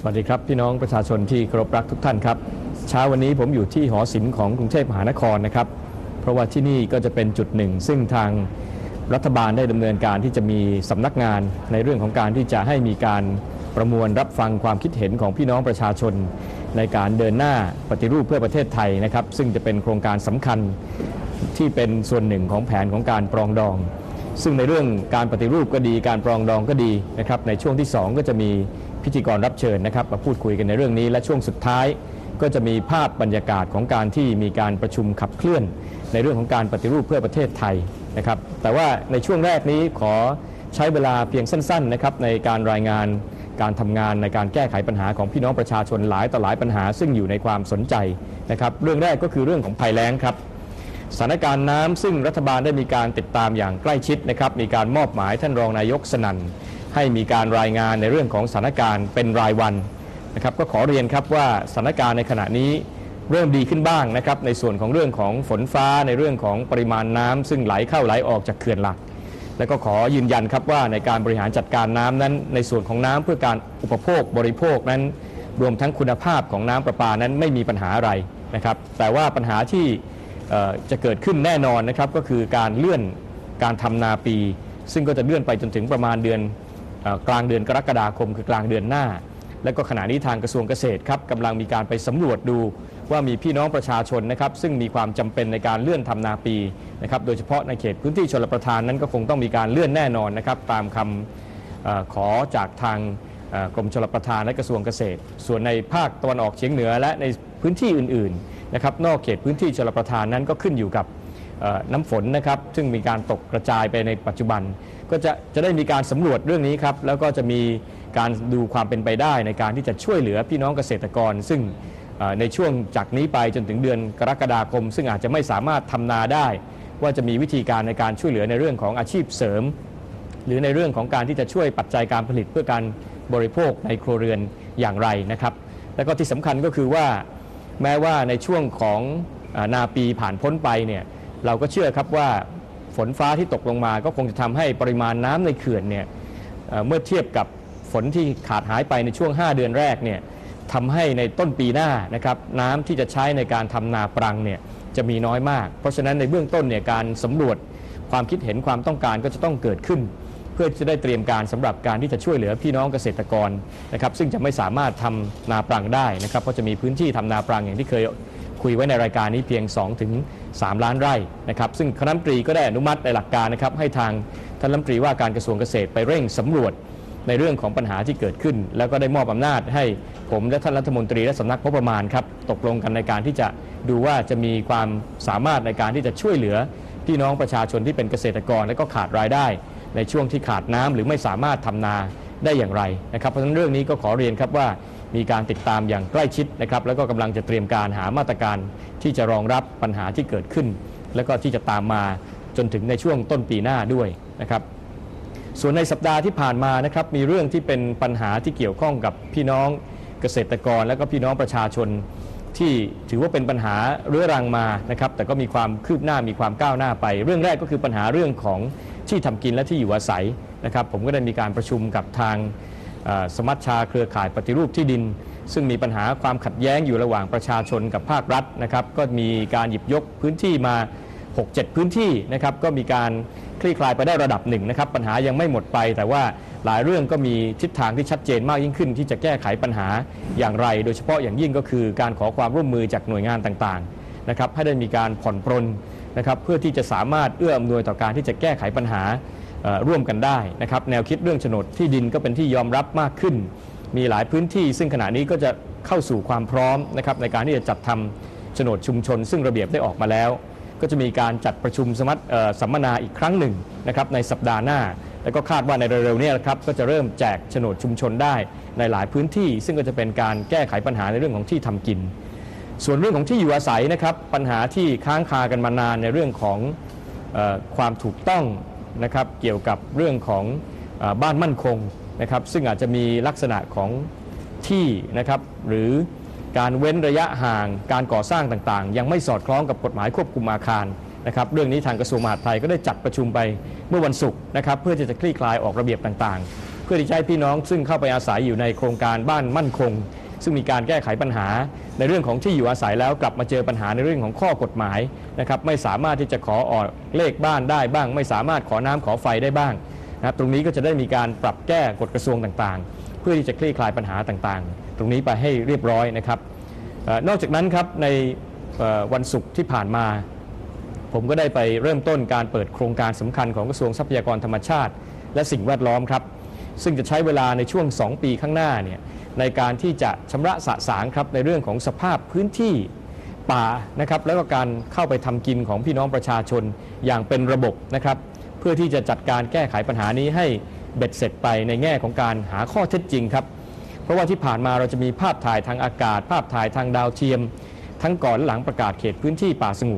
สวัสดีครับ พี่น้องประชาชนที่เคารพรักทุกท่านครับ เช้าวันนี้ผมอยู่ที่หอศิลป์ของกรุงเทพมหานครนะครับ เพราะว่าที่นี่ก็จะเป็นจุดหนึ่ง ซึ่งทางรัฐบาลได้ดำเนินการที่จะมีสำนักงานในเรื่องของการที่จะให้มีการประมวลรับฟังความคิดเห็นของพี่น้องประชาชน ในการเดินหน้าปฏิรูปเพื่อประเทศไทยนะครับ ซึ่งจะเป็นโครงการสำคัญที่เป็นส่วนหนึ่งของแผนของการปรองดอง ซึ่งในเรื่องการปฏิรูปก็ดีการปรองดองก็ดีนะครับในช่วงที่ 2 ก็จะมี พิธีกรรับเชิญนะครับ มาพูดคุยกันในเรื่องนี้ และช่วงสุดท้ายก็จะมีภาพบรรยากาศของการที่มีการประชุมขับเคลื่อน ในเรื่องของการปฏิรูปเพื่อประเทศไทยนะครับ แต่ว่าในช่วงแรกนี้ขอใช้เวลาเพียงสั้นๆนะครับในการรายงานการทำงานในการแก้ไขปัญหาของพี่น้องประชาชนหลายต่อหลายปัญหาซึ่งอยู่ในความสนใจนะครับ เรื่องแรกก็คือเรื่องของภัยแล้งครับสถานการณ์น้ำซึ่งรัฐบาลได้มีการติดตามอย่างใกล้ชิดนะครับ มีการมอบหมายท่านรองนายกสนั่น ให้มีการรายงานในเรื่องของสถานการณ์เป็นรายวันนะครับก็ขอเรียนครับว่าสถานการณ์ในขณะนี้เริ่มดีขึ้นบ้างนะครับในส่วนของเรื่องของฝนฟ้าในเรื่องของปริมาณน้ำซึ่งไหลเข้าไหลออกจากเขื่อนหลัก แล้วก็ขอยืนยันครับว่าในการบริหารจัดการน้ำนั้น ในส่วนของน้ำเพื่อการอุปโภคบริโภคนั้น รวมทั้งคุณภาพของน้ำประปานั้นไม่มีปัญหาอะไรนะครับแต่ว่าปัญหาที่จะเกิดขึ้นแน่นอนนะครับก็คือการเลื่อนการทำนาปี ซึ่งก็จะเลื่อนไปจนถึงประมาณเดือน กลางเดือนกรกฎาคมคือกลางเดือนหน้า และก็ขณะนี้ทางกระทรวงเกษตรครับกำลังมีการไปสำรวจดูว่ามีพี่น้องประชาชนนะครับซึ่งมีความจำเป็นในการเลื่อนทำนาปีนะครับโดยเฉพาะในเขตพื้นที่ชลประทานนั้นก็คงต้องมีการเลื่อนแน่นอนนะครับตามคำเอ่อขอจากทางกรมชลประทานและกระทรวงเกษตร ส่วนในภาคตะวันออกเฉียงเหนือและในพื้นที่อื่นๆนะครับนอกเขตพื้นที่ชลประทานนั้นก็ขึ้นอยู่กับ น้ำฝนนะครับซึ่งมีการตกกระจายไปในปัจจุบัน ก็จะจะได้มีการสำรวจเรื่องนี้ครับแล้วก็จะมีการดูความเป็นไปได้ในการที่จะช่วยเหลือพี่น้องเกษตรกร ซึ่งในช่วงจากนี้ไปจนถึงเดือนกรกฎาคม ซึ่งอาจจะไม่สามารถทำนาได้ ว่าจะมีวิธีการในการช่วยเหลือในเรื่องของอาชีพเสริม หรือในเรื่องของการที่จะช่วยปัจจัยการผลิตเพื่อการบริโภคในครัวเรือนอย่างไรนะครับ แล้วก็ที่สำคัญก็คือว่าแม้ว่าในช่วงของอนาปีผ่านพ้นไปเนี่ย เราก็เชื่อครับว่าฝนฟ้าที่ตกลงมาก็คงจะทำให้ปริมาณน้ำในเขื่อนเนี่ยเอ่อเมื่อเทียบกับฝนที่ขาดหายไปในช่วง 5 เดือนแรกเนี่ยทำให้ในต้นปีหน้านะครับน้ำที่จะใช้ในการทำนาปรังเนี่ยจะมีน้อยมาก เพราะฉะนั้นในเบื้องต้นเนี่ยการสำรวจความคิดเห็นความต้องการก็จะต้องเกิดขึ้น เพื่อจะได้เตรียมการสำหรับการที่จะช่วยเหลือพี่น้องเกษตรกรนะครับซึ่งจะไม่สามารถทำนาปรังได้นะครับเพราะจะมีพื้นที่ทำนาปรังอย่างที่เคย คุยไว้ในรายการนี้เพียง 2-3ถึง3ล้านไร่นะครับซึ่งคณะรัฐมนตรีก็ได้อนุมัติในหลักการนะครับให้ทางท่านรัฐมนตรีว่าการกระทรวงเกษตรไปเร่งสำรวจในเรื่องของปัญหาที่เกิดขึ้น แล้วก็ได้มอบอำนาจให้ผมและท่านรัฐมนตรีและสำนักงบประมาณครับตกลงกันในการที่จะดูว่าจะมีความสามารถในการที่จะช่วยเหลือพี่น้องประชาชนที่เป็นเกษตรกรและก็ขาดรายได้ ในช่วงที่ขาดน้ำหรือไม่สามารถทำนาได้อย่างไรนะครับเพราะฉะนั้นเรื่องนี้ก็ขอเรียนครับว่า มีการติดตามอย่างใกล้ชิดนะครับแล้วก็กำลังจะเตรียมการหามาตรการที่จะรองรับปัญหาที่เกิดขึ้น แล้วก็ที่จะตามมาจนถึงในช่วงต้นปีหน้าด้วยนะครับส่วนในสัปดาห์ที่ผ่านมานะครับมีเรื่องที่เป็นปัญหาที่เกี่ยวข้องกับพี่น้องเกษตรกร และก็พี่น้องประชาชน ที่ถือว่าเป็นปัญหาเรื้อรังมานะครับแต่ก็มีความคืบหน้ามีความก้าวหน้าไป เรื่องแรกก็คือปัญหาเรื่องของที่ทำกินและที่อยู่อาศัยนะครับผมก็ได้มีการประชุมกับทาง สมัชชาเครือข่ายปฏิรูปที่ดิน ซึ่งมีปัญหาความขัดแย้งอยู่ระหว่างประชาชนกับภาครัฐนะครับก็มีการหยิบยกพื้นที่มา 6-7 พื้นที่นะครับก็มีการคลี่คลายไปได้ระดับหนึ่งนะครับปัญหายังไม่หมดไป แต่ว่าหลายเรื่องก็มีทิศทางที่ชัดเจนมากยิ่งขึ้น ที่จะแก้ไขปัญหาอย่างไร โดยเฉพาะอย่างยิ่งก็คือการขอความร่วมมือจากหน่วยงานต่างๆนะครับให้ได้มีการผ่อนปรนนะครับเพื่อที่จะสามารถเอื้ออำนวยต่อการที่จะแก้ไขปัญหา ร่วมกันได้นะครับแนวคิดเรื่องโฉนดที่ดินก็เป็นที่ยอมรับมากขึ้น มีหลายพื้นที่ ซึ่งขณะนี้ก็จะเข้าสู่ความพร้อมนะครับในการที่จะจัดทำโฉนดชุมชน ซึ่งระเบียบได้ออกมาแล้ว ก็จะมีการจัดประชุมสมัชเอ่อสัมมนาอีกครั้งหนึ่งนะครับในสัปดาห์หน้า แล้วก็คาดว่าในเร็วๆนี้นะครับก็จะเริ่มแจกโฉนดชุมชนได้ในหลายพื้นที่ ซึ่งก็จะเป็นการแก้ไขปัญหาในเรื่องของที่ทำกิน ส่วนเรื่องของที่อยู่อาศัยนะครับปัญหาที่ค้างคากันมานานในเรื่องของออความถูกต้อง นะครับเกี่ยวกับเรื่องของอบ้านมั่นคงนะครับซึ่งอาจจะมีลักษณะของที่นะครับหรือการเว้นระยะห่างการก่อสร้างต่างๆ ยังไม่สอดคล้องกับกฎหมายควบคุมอาคารนะครับเรื่องนี้ทางกระทรวงมหาดไทยก็ได้จัดประชุมไปเมื่อวันศุกร์นะครับเพื่อที่จะคลี่คลายออกระเบียบต่างๆ เพื่อที่จะให้พี่น้องซึ่งเข้าไปอาศัยอยู่ในโครงการบ้านมั่นคง ซึ่งมีการแก้ไขปัญหาในเรื่องของที่อยู่อาศัยแล้วกลับมาเจอปัญหาในเรื่องของข้อกฎหมายนะครับไม่สามารถที่จะขอออกเลขบ้านได้บ้าง ไม่สามารถขอน้ำขอไฟได้บ้างนะครับตรงนี้ก็จะได้มีการปรับแก้กฎกระทรวงต่างๆ เพื่อที่จะคลี่คลายปัญหาต่างๆ ตรงนี้ไปให้เรียบร้อยนะครับอนอกจากนั้นครับในวันศุกร์ที่ผ่านมา ผมก็ได้ไปเริ่มต้นการเปิดโครงการสำคัญของกระทรวงทรัพยากรธรรมชาติ และสิ่งแวดล้อมครับ ซึ่งจะใช้เวลาในช่วง 2 ปีข้างหน้าเนี่ย ในการที่จะชำระสะสางครับในเรื่องของสภาพพื้นที่ป่านะครับแล้วก็การเข้าไปทำกินของพี่น้องประชาชนอย่างเป็นระบบนะครับ เพื่อที่จะจัดการแก้ไขปัญหานี้ให้เบ็ดเสร็จไปในแง่ของการหาข้อเท็จจริงครับ เพราะว่าที่ผ่านมาเราจะมีภาพถ่ายทางอากาศ ภาพถ่ายทางดาวเทียม ทั้งก่อนและหลังประกาศเขตพื้นที่ป่าสงวน